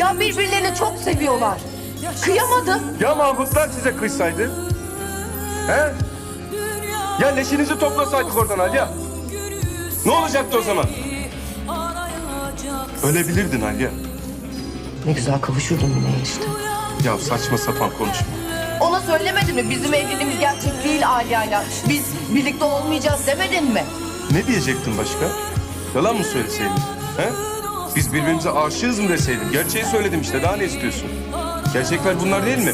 Ya birbirlerini çok seviyorlar. Kıyamadım. Ya Mahmutlar size kıysaydı? He? Ya leşinizi toplasaydık oradan Alya. Ne olacaktı o zaman? Ölebilirdin Alya. Ne güzel kavuşurdum yine işte. Ya saçma sapan konuşma. Ona söylemedin mi? Bizim evliliğimiz gerçek değil Alya'yla. Biz birlikte olmayacağız demedin mi? Ne diyecektin başka? Yalan mı söyleseydin? He? Biz birbirimize aşığız mı deseydin? Gerçeği söyledim işte daha ne istiyorsun? Gerçekler bunlar değil mi?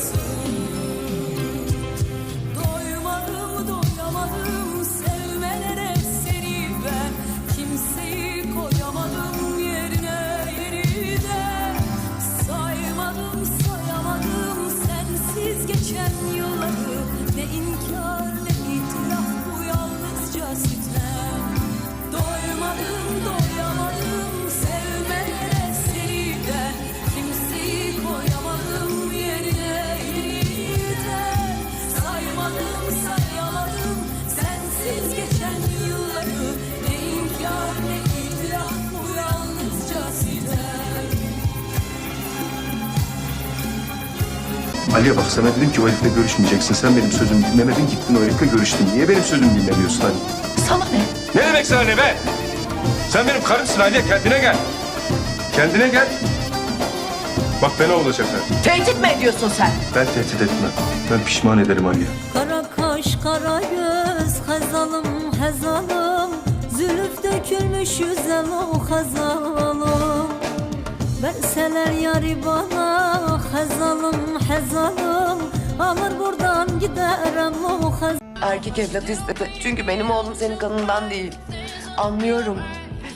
Aliye bak sana dedim ki o herifle görüşmeyeceksin. Sen benim sözümü dinlemedin gittin o herifle görüştün. Niye benim sözümü dinlemiyorsun Ali? Sana ne? Ne demek sana ne be? Sen benim karımsın Aliye kendine gel. Kendine gel. Bak ben olacak ha. Tehdit mi ediyorsun sen? Ben tehdit etmem. Ben pişman ederim Aliye. Kara kaş kara göz Hazalım hazalım Zülüf dökülmüş yüzel o hazalım Verseler yari bana Hazalım hazalım Alır buradan giderim o hazalım Erkek evlat istedi. Çünkü benim oğlum senin kanından değil. Anlıyorum.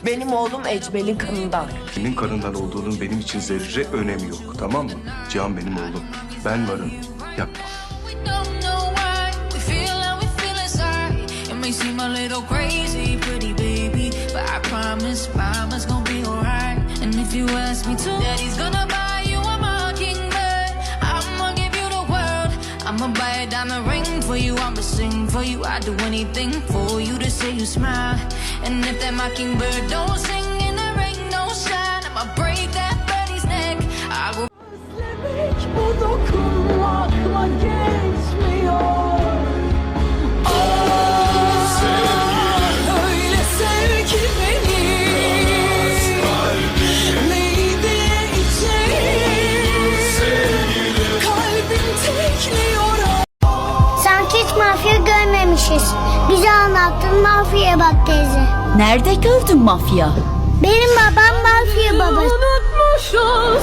Benim oğlum Ecmel'in kanından. Kimin karından olduğunun benim için zerre önemi yok. Tamam mı? Cihan benim oğlum. Ben varım. Yapma. We don't know why we feel how we feel inside. It may seem a little crazy, if you ask me to, Daddy's gonna buy you a mockingbird. I'ma give you the world. I'ma buy a diamond ring for you. I'ma sing for you. I'd do anything for you to say you smile. And if that mockingbird don't sing and there ain't no shine, I'ma break that birdie's neck. I will. Görmemişiz. Bize anlattın mafyaya bak teyze. Nerede gördün mafya? Benim babam mafya babası. Unutmuş olsak